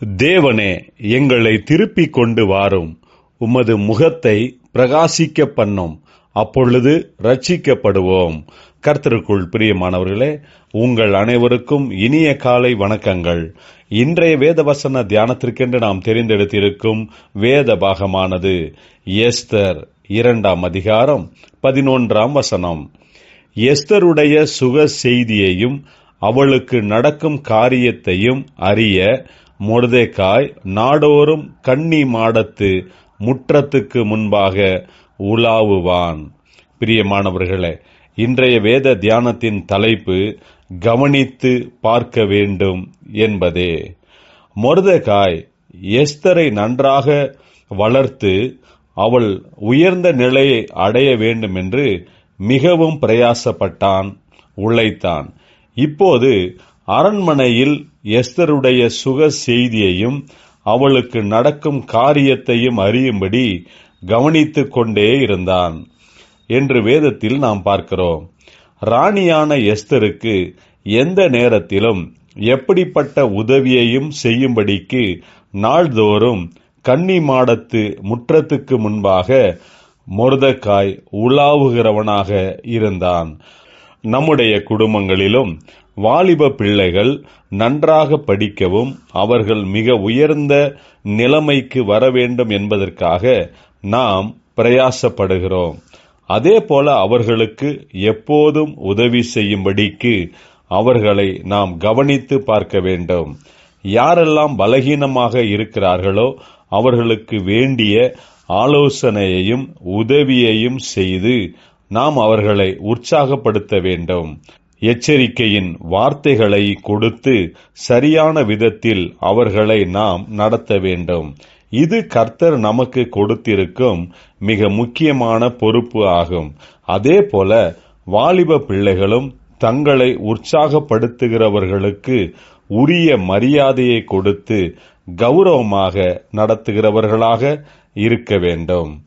தேவனே எங்களை திருப்பி கொண்டு வாரும். உமது முகத்தை பிரகாசிக்க பண்ணும். அப்பொழுது ரட்சிக்கப்படுவோம் கர்த்தருக்குள் பிரியமானவர்களே உங்கள் அனைவருக்கும் இனிய காலை வணக்கங்கள். இன்றைய வேத வசன தியானத்திற்கென்று நாம் தெரிந்தெடுத்திருக்கும் வேத பாகமானது எஸ்தர் இரண்டாம் அதிகாரம் பதினொன்றாம் வசனம். எஸ்தருடைய சுக செய்தியையும் அவளுக்கு நடக்கும் காரியத்தையும் அறிய மொர்தெகாய் நாடோறும் கன்னி மாடத்து முற்றத்துக்கு முன்பாக உலாவுவான். பிரியமானவர்களே இன்றைய வேத தியானத்தின் தலைப்பு கவனித்து பார்க்க வேண்டும் என்பதே. மொர்தெகாய் எஸ்தரை நன்றாக வளர்த்து அவள் உயர்ந்த நிலையை அடைய வேண்டும் என்று மிகவும் பிரயாசப்பட்டான் உழைத்தான். இப்போது அரண்மனையில் எஸ்தருடைய சுக செய்தியையும் அவளுக்கு நடக்கும் காரியத்தையும் அறியும்படி கவனித்து கொண்டே இருந்தான் என்று வேதத்தில் நாம் பார்க்கிறோம். ராணியான எஸ்தருக்கு எந்த நேரத்திலும் எப்படிப்பட்ட உதவியையும் செய்யும்படிக்கு நாள்தோறும் கன்னி மாடத்து முற்றத்துக்கு முன்பாக மொர்தக்காய் உலாவுகிறவனாக இருந்தான். நம்முடைய குடும்பங்களிலும் வாலிப பிள்ளைகள் நன்றாக படிக்கவும் அவர்கள் மிக உயர்ந்த நிலைமைக்கு வர வேண்டும் என்பதற்காக நாம் பிரயாசப்படுகிறோம். அதே போல அவர்களுக்கு எப்போதும் உதவி செய்யும்படிக்கு அவர்களை நாம் கவனித்து பார்க்க வேண்டும். யாரெல்லாம் பலகீனமாக இருக்கிறார்களோ அவர்களுக்கு வேண்டிய ஆலோசனையையும் உதவியையும் செய்து நாம் அவர்களை உற்சாகப்படுத்த வேண்டும். எச்சரிக்கையின் வார்த்தைகளை கொடுத்து சரியான விதத்தில் அவர்களை நாம் நடத்த வேண்டும். இது கர்த்தர் நமக்கு கொடுத்திருக்கும் மிக முக்கியமான பொறுப்பு ஆகும். அதே போல வாலிப பிள்ளைகளும் தங்களை உற்சாகப்படுத்துகிறவர்களுக்கு உரிய மரியாதையை கொடுத்து கௌரவமாக நடத்துகிறவர்களாக இருக்க வேண்டும்.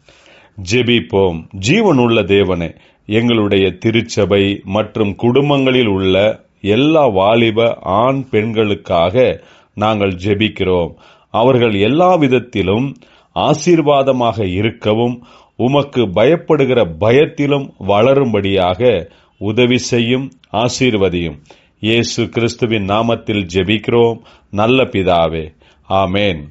ஜெபிப்போம். ஜீவனுள்ள தேவனே எங்களுடைய திருச்சபை மற்றும் குடும்பங்களில் உள்ள எல்லா வாலிப ஆண் பெண்களுக்காக நாங்கள் ஜெபிக்கிறோம். அவர்கள் எல்லா விதத்திலும் ஆசீர்வாதமாக இருக்கவும் உமக்கு பயப்படுகிற பயத்திலும் வளரும்படியாக உதவி செய்யும் ஆசீர்வதியும். இயேசு கிறிஸ்துவின் நாமத்தில் ஜெபிக்கிறோம். நல்ல பிதாவே. ஆமேன்.